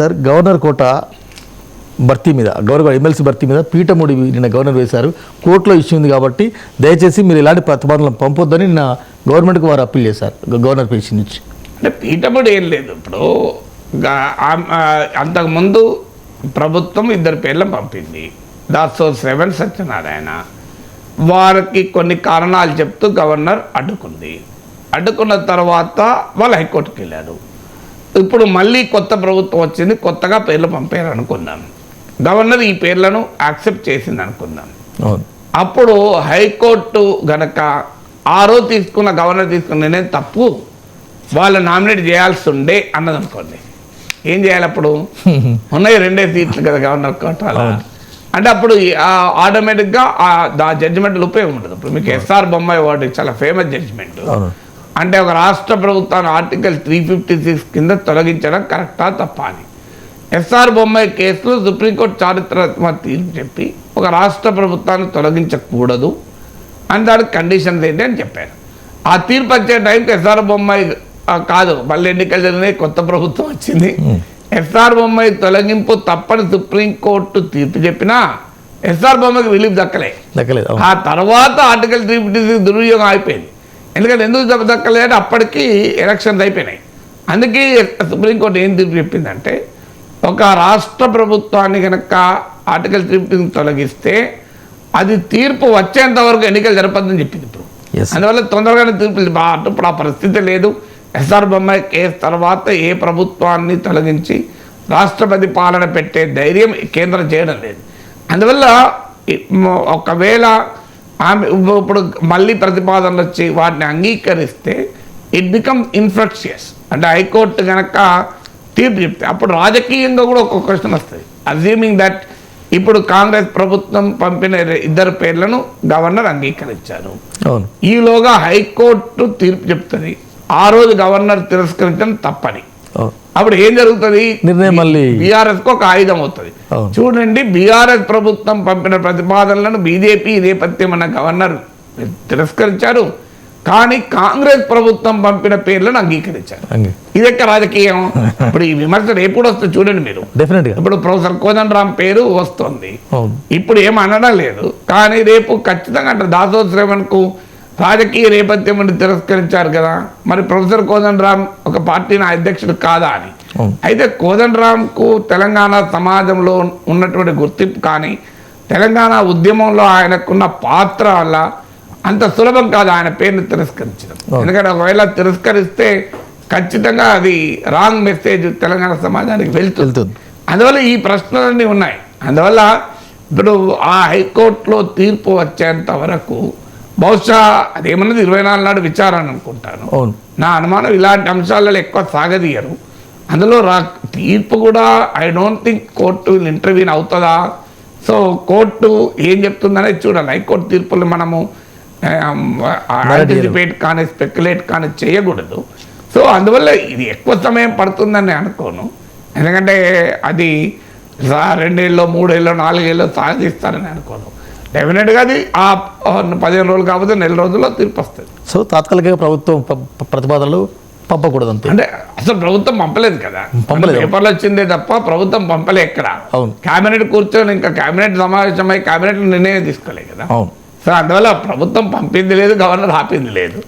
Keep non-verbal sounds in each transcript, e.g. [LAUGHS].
Sir governor కోట భర్తీ మీద governor MLC భర్తీ మీద పీఠముడి నిన్న గవర్నర్ వేశారు. కోర్టులో ఇష్యూ ఉంది కాబట్టి దయచేసి మీరు ఇలాంటి ప్రతిపాదనలు పంపొద్దని నిన్న గవర్నమెంట్కి వారు అప్పీల్ చేశారు గవర్నర్ పేషి నుంచి. అంటే పీఠముడు ఏం లేదు. ఇప్పుడు అంతకుముందు ప్రభుత్వం ఇద్దరు పేర్లను పంపింది. దాసో సెవెన్ సత్యనారాయణ. వారికి కొన్ని కారణాలు చెప్తూ గవర్నర్ అడ్డుకుంది. అడ్డుకున్న తర్వాత వాళ్ళు హైకోర్టుకి వెళ్ళారు ఇప్పుడు మళ్ళీ కొత్త ప్రభుత్వం వచ్చింది కొత్తగా పేర్లు పంపారు అనుకున్నాం గవర్నర్ ఈ పేర్లను యాక్సెప్ట్ చేసింది అనుకుందాం అప్పుడు హైకోర్టు గనక ఆ రోజు తీసుకున్న గవర్నర్ తీసుకున్న నిర్ణయం తప్పు. వాళ్ళు నామినేట్ చేయాల్సి ఉండే అన్నది అనుకోండి ఏం చేయాలి అప్పుడు? [LAUGHS] ఉన్నాయి రెండే సీట్లు కదా గవర్నర్ కోటాల. అంటే అప్పుడు ఆటోమేటిక్గా ఆ జడ్జిమెంట్ ఉపయోగం ఉండదు. ఇప్పుడు మీకు ఎస్ఆర్ బొమ్మాయి వాడు చాలా ఫేమస్ జడ్జిమెంట్ అంటే ఒక రాష్ట్ర ప్రభుత్వాన్ని ఆర్టికల్ త్రీ ఫిఫ్టీ సిక్స్ కింద తొలగించడం కరెక్టా తప్ప అని. ఎస్ఆర్ బొమ్మాయి కేసులో సుప్రీంకోర్టు చారిత్రాత్మక తీర్పు చెప్పి ఒక రాష్ట్ర ప్రభుత్వాన్ని తొలగించకూడదు అని దానికి కండిషన్స్ ఏంటి అని చెప్పారు. ఆ తీర్పు వచ్చే టైంకి ఎస్ఆర్ బొమ్మాయి కాదు మళ్ళీ ఎన్నికలు జరిగినాయి కొత్త ప్రభుత్వం వచ్చింది. ఎస్ఆర్ బొమ్మాయి తొలగింపు తప్పని సుప్రీంకోర్టు తీర్పు చెప్పినా ఎస్ఆర్ బొమ్మాయికి రిలీఫ్ దక్కలే. దక్కలేదు ఆ తర్వాత ఆర్టికల్ త్రీ ఫిఫ్టీ సిక్స్ దుర్వినియోగం అయిపోయింది. ఎందుకంటే ఎందుకు దెబ్బ దక్కలేదంటే అప్పటికి ఎలక్షన్స్ అయిపోయినాయి. అందుకే సుప్రీంకోర్టు ఏం తీర్పు చెప్పిందంటే ఒక రాష్ట్ర ప్రభుత్వాన్ని కనుక ఆర్టికల్ త్రీ తొలగిస్తే అది తీర్పు వచ్చేంత వరకు ఎన్నికలు జరపద్దని చెప్పింది ఇప్పుడు. అందువల్ల తొందరగానే తీర్పు ఇప్పుడు ఆ పరిస్థితి లేదు. ఎస్ఆర్ బొమ్మాయి కేసు తర్వాత ఏ ప్రభుత్వాన్ని తొలగించి రాష్ట్రపతి పాలన పెట్టే ధైర్యం కేంద్రం చేయడం లేదు. అందువల్ల ఒకవేళ ఆమె ఇప్పుడు మళ్ళీ ప్రతిపాదనలు వచ్చి వాటిని అంగీకరిస్తే ఇట్ బికమ్ ఇన్ఫ్లక్షియస్ అంటే హైకోర్టు కనుక తీర్పు చెప్తే అప్పుడు రాజకీయంగా కూడా ఒక క్వశ్చన్ వస్తుంది. అజ్యూమింగ్ దట్ ఇప్పుడు కాంగ్రెస్ ప్రభుత్వం పంపిన ఇద్దరు పేర్లను గవర్నర్ అంగీకరించారు. ఈలోగా హైకోర్టు తీర్పు చెప్తుంది. ఆ రోజు గవర్నర్ తిరస్కరించడం తప్పని అప్పుడు ఏం జరుగుతుంది? నిర్ణయం మళ్ళీ బీఆర్ఎస్కు ఒక ఆయుధం అవుతుంది. చూడండి బీఆర్ఎస్ ప్రభుత్వం పంపిన ప్రతిపాదనలను బీజేపీ నేపథ్యం అన్న గవర్నర్ తిరస్కరించారు. కానీ కాంగ్రెస్ ప్రభుత్వం పంపిన పేర్లను అంగీకరించారు. అంగే. ఇది ఎక్క రాజకీయం? [LAUGHS] ఇప్పుడు ఈ విమర్శలు ఎప్పుడు వస్తుంది చూడండి మీరు. ఇప్పుడు ప్రొఫెసర్ కోదండరామ్ పేరు వస్తుంది. ఇప్పుడు ఏం అనడం లేదు. కానీ రేపు ఖచ్చితంగా అంటే దాసోత్సవంకు రాజకీయ నేపథ్యం తిరస్కరించారు కదా. మరి ప్రొఫెసర్ కోదండరామ్ ఒక పార్టీ నా అధ్యక్షుడు కాదా అని. అయితే కోదండరామ్కు తెలంగాణ సమాజంలో ఉన్నటువంటి గుర్తింపు కానీ తెలంగాణ ఉద్యమంలో ఆయనకున్న పాత్ర వల్ల అంత సులభం కాదు ఆయన పేరుని తిరస్కరించడం. ఎందుకంటే ఒకవేళ తిరస్కరిస్తే ఖచ్చితంగా అది రాంగ్ మెసేజ్ తెలంగాణ సమాజానికి వెళ్తుంది. అందువల్ల ఈ ప్రశ్నలన్నీ ఉన్నాయి. అందువల్ల ఇప్పుడు ఆ హైకోర్టులో తీర్పు వచ్చేంత వరకు బహుశా అదేమన్నది ఇరవై నాలుగు నాడు విచారణ అనుకుంటాను. అవును. నా అనుమానం ఇలాంటి అంశాలలో ఎక్కువ సాగదీయరు. అందులో రా తీర్పు కూడా I don't think court intervene అవుతుందా? సో కోర్టు ఏం చెప్తుందనేది చూడాలి. హైకోర్టు తీర్పులు మనము యాంటిసిపేట్ కానీ స్పెక్యులేట్ కానీ చేయకూడదు. సో అందువల్ల ఇది ఎక్కువ సమయం పడుతుందని అనుకోను. ఎందుకంటే అది రెండేళ్ళు మూడేళ్ళు నాలుగేళ్ళు సాధిస్తారని అనుకోను. డెఫినెట్గా అది ఆ పదిహేను రోజులు కాకపోతే నెల రోజుల్లో తీర్పు వస్తుంది. సో తాత్కాలికంగా ప్రభుత్వం ప్రతిపాదనలు పంపకూడదు అంతే అంటే అసలు ప్రభుత్వం పంపలేదు కదా. పంపలేదు. పేపర్లు వచ్చిందే తప్ప ప్రభుత్వం పంపలే ఎక్కడ? అవును. కేబినెట్ కూర్చొని ఇంకా కేబినెట్ సమావేశమై కేబినెట్ నిర్ణయం తీసుకోలే కదా. అవును. సో అందువల్ల ప్రభుత్వం పంపింది లేదు గవర్నర్ ఆపింది లేదు.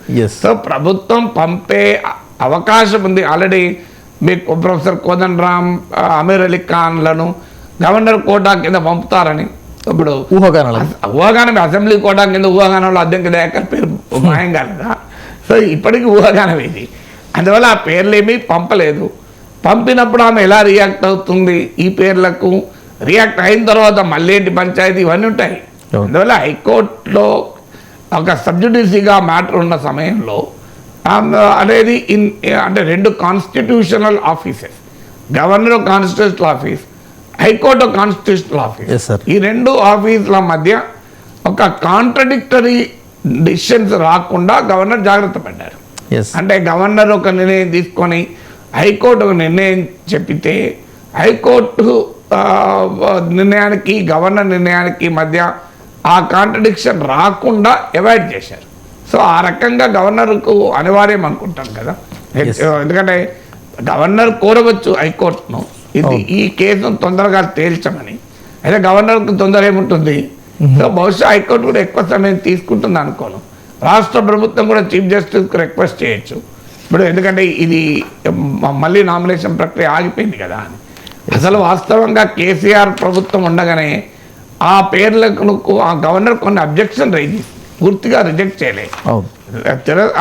సో ప్రభుత్వం పంపే అవకాశం ఉంది. ఆల్రెడీ మీకు ప్రొఫెసర్ కోదండరామ్ అమీర్ అలీ ఖాన్లను గవర్నర్ కోటా కింద పంపుతారని ఇప్పుడు ఊహాగానాలు. ఊహాగానం అసెంబ్లీ కోటా కింద ఊహాగానంలో అద్దెంకి దయాకర్ పేరు మాయం కాలేదా? సో ఇప్పటికీ ఊహాగానం ఇది. అందువల్ల ఆ పేర్లు ఏమీ పంపలేదు. పంపినప్పుడు ఆమె ఎలా రియాక్ట్ అవుతుంది? ఈ పేర్లకు రియాక్ట్ అయిన తర్వాత మళ్ళీ ఏంటి పంచాయతీ? ఇవన్నీ ఉంటాయి. అందువల్ల హైకోర్టులో ఒక సబ్జుడిసీగా మ్యాటర్ ఉన్న సమయంలో అనేది ఇన్ అంటే రెండు constitutional offices governor constitutional office high court constitutional office. ఈ రెండు ఆఫీసుల మధ్య ఒక కాంట్రడిక్టరీ డిసిషన్స్ రాకుండా గవర్నర్ జాగ్రత్త పడ్డారు. అంటే గవర్నర్ ఒక నిర్ణయం తీసుకొని హైకోర్టు ఒక నిర్ణయం చెప్పితే హైకోర్టు నిర్ణయానికి గవర్నర్ నిర్ణయానికి మధ్య ఆ కాంట్రడిక్షన్ రాకుండా అవాయిడ్ చేశారు. సో ఆ రకంగా గవర్నర్కు అనివార్యం అనుకుంటాను కదా. ఎందుకంటే గవర్నర్ కోరవచ్చు హైకోర్టును. ఇది ఈ కేసును తొందరగా తేల్చమని. అయితే గవర్నర్కి తొందర ఏముంటుంది? సో బహుశా హైకోర్టు కూడా ఎక్కువ సమయం తీసుకుంటుంది అనుకోను. రాష్ట్ర ప్రభుత్వం కూడా చీఫ్ జస్టిస్కి రిక్వెస్ట్ చేయొచ్చు. ఇప్పుడు ఎందుకంటే ఇది మళ్ళీ నామినేషన్ ప్రక్రియ ఆగిపోయింది కదా అని. అసలు వాస్తవంగా కేసీఆర్ ప్రభుత్వం ఉండగానే ఆ పేర్లకు ఆ గవర్నర్ కొన్ని అబ్జెక్షన్ రైజ్. పూర్తిగా రిజెక్ట్ చేయలేదు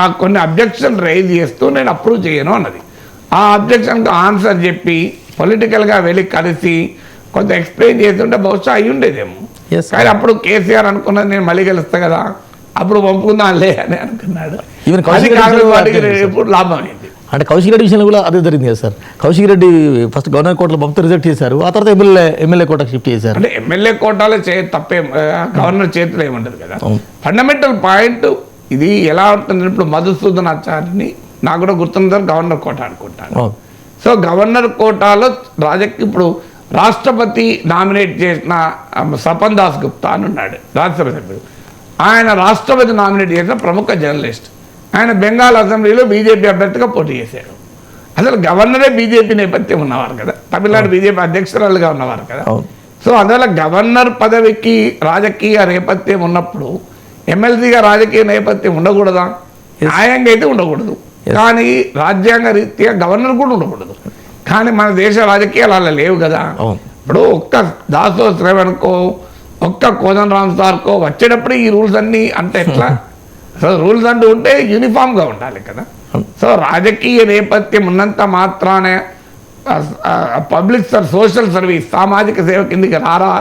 ఆ కొన్ని అబ్జెక్షన్ రైజ్ చేస్తూ నేను అప్రూవ్ చేయను అన్నది. ఆ అబ్జెక్షన్కి ఆన్సర్ చెప్పి పొలిటికల్గా వెళ్ళి కలిసి కొంత ఎక్స్ప్లెయిన్ చేస్తుంటే బహుశా అయి ఉండేదేమో. కానీ అప్పుడు కేసీఆర్ అనుకున్నది నేను మళ్ళీ గెలుస్తా కదా అప్పుడు పంపుకుందాంలే అని అనుకున్నాడు. అది కాంగ్రెస్ పార్టీకి ఎప్పుడు లాభం అయింది అంటే కౌశిక్ రెడ్డి విషయంలో కూడా అదే జరిగింది కదా sir. Kaushik Reddy first governor కోర్టులో పంపితే రిజెక్ట్ చేశారు. ఆ తర్వాత ఎమ్మెల్యే ఎమ్మెల్యే కోటకు షిఫ్ట్ చేశారు. అంటే ఎమ్మెల్యే కోటాలో చే తప్పేం గవర్నర్ చేతిలో ఏముండదు కదా. ఫండమెంటల్ పాయింట్ ఇది ఎలా ఉంటుంది ఇప్పుడు మధుసూదన్ ఆచార్యని నాకు కూడా గుర్తున్నది గవర్నర్ కోట అనుకుంటాను. సో గవర్నర్ కోటాలో రాజకీయ ఇప్పుడు రాష్ట్రపతి నామినేట్ చేసిన సపన్ దాస్ గుప్తా అని ఉన్నాడు రాజ్యసభ సభ్యుడు. ఆయన రాష్ట్రపతి నామినేట్ చేసిన ప్రముఖ జర్నలిస్ట్. ఆయన బెంగాల్ అసెంబ్లీలో బీజేపీ అభ్యర్థిగా పోటీ చేశాడు. అసలు గవర్నరే బీజేపీ నేపథ్యం ఉన్నవారు కదా. తమిళనాడు బీజేపీ అధ్యక్షురాలుగా ఉన్నవారు కదా. సో అందువల్ల గవర్నర్ పదవికి రాజకీయ నేపథ్యం ఉన్నప్పుడు ఎమ్మెల్సీగా రాజకీయ నేపథ్యం ఉండకూడదా? న్యాయంగా అయితే ఉండకూడదు. కానీ రాజ్యాంగ రీత్యా గవర్నర్ కూడా ఉండకూడదు. కానీ మన దేశ రాజకీయాలు అలా లేవు కదా. ఇప్పుడు ఒక్క దాసో శ్రవణ్కో ఒక్క కోదన్ రామ్ సార్కో వచ్చేటప్పుడు ఈ రూల్స్ అన్నీ అంటే ఎట్లా? [LAUGHS] సో రూల్స్ అంటూ ఉంటే యూనిఫామ్గా ఉండాలి కదా. సో రాజకీయ నేపథ్యం ఉన్నంత మాత్రానే పబ్లిక్ సర్ సోషల్ సర్వీస్ సామాజిక సేవ కిందికి రారా?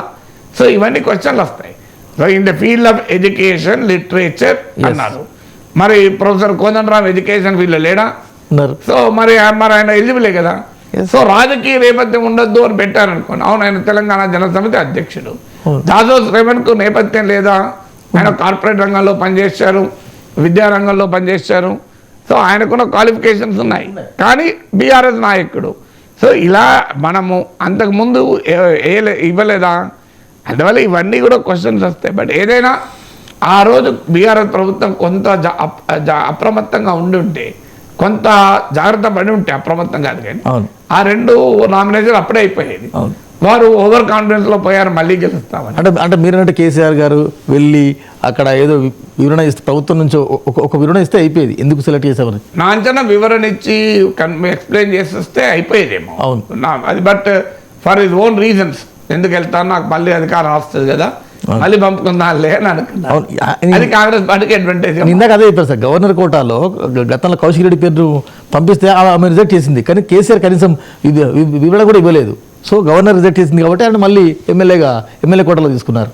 సో ఇవన్నీ క్వశ్చన్లు వస్తాయి. So in the field of education literature అన్నారు. మరి ప్రొఫెసర్ కోదండరామ్ ఎడ్యుకేషన్ ఫీల్డ్ లేడా? సో మరి మరి ఆయన ఎలిజిబులే కదా. సో రాజకీయ నేపథ్యం ఉండొద్దు అని పెట్టారనుకోండి. అవును ఆయన తెలంగాణ జన సమితి అధ్యక్షుడు. అవును. దాసో శ్రవణ్కు నేపథ్యం లేదా? ఆయన కార్పొరేట్ రంగంలో పనిచేశారు విద్యా రంగంలో పనిచేశారు. సో ఆయనకున్న క్వాలిఫికేషన్స్ ఉన్నాయి. కానీ బీఆర్ఎస్ నాయకుడు. సో ఇలా మనము అంతకుముందు ఇవ్వలేదా? అందువల్ల ఇవన్నీ కూడా క్వశ్చన్స్ వస్తాయి. బట్ ఏదైనా ఆ రోజు బీఆర్ఎస్ ప్రభుత్వం కొంత అప్రమత్తంగా ఉండి ఉంటే కొంత జాగ్రత్త పడి ఉంటే అప్రమత్తం కాదు కానీ ఆ రెండు నామినేషన్ అప్పుడే అయిపోయేది. అవును. వారు ఓవర్ కాన్ఫిడెన్స్లో పోయారు మళ్ళీ గెలుస్తామని. అంటే అంటే మీరంటే కేసీఆర్ గారు వెళ్ళి అక్కడ ఏదో వివరణ ఇస్తే ప్రభుత్వం నుంచి ఒక ఒక వివరణ ఇస్తే అయిపోయేది. ఎందుకు సెలెక్ట్ చేసామని నా అంచనా వివరణ ఇచ్చి ఎక్స్ప్లెయిన్ చేసేస్తే అయిపోయేదేమో. అవును. నా- అది but for his own reasons ఎందుకు వెళ్తాను నాకు మళ్ళీ అధికారం వస్తుంది కదా. మళ్ళీ పంపుకుందాలే అని అది కాంగ్రెస్ పార్టీకి అడ్వాంటేజ్ ఇందాక అదే చెప్పారు సార్ గవర్నర్ కోటాలో గతంలో కౌశిక్ రెడ్డి పేరు పంపిస్తే ఆమె రిజెక్ట్ చేసింది. కానీ కేసీఆర్ కనీసం వివరణ కూడా ఇవ్వలేదు. సో గవర్నర్ రిజెక్ట్ చేసింది కాబట్టి ఆయన మళ్ళీ ఎమ్మెల్యేగా ఎమ్మెల్యే కోటాలో తీసుకున్నారు.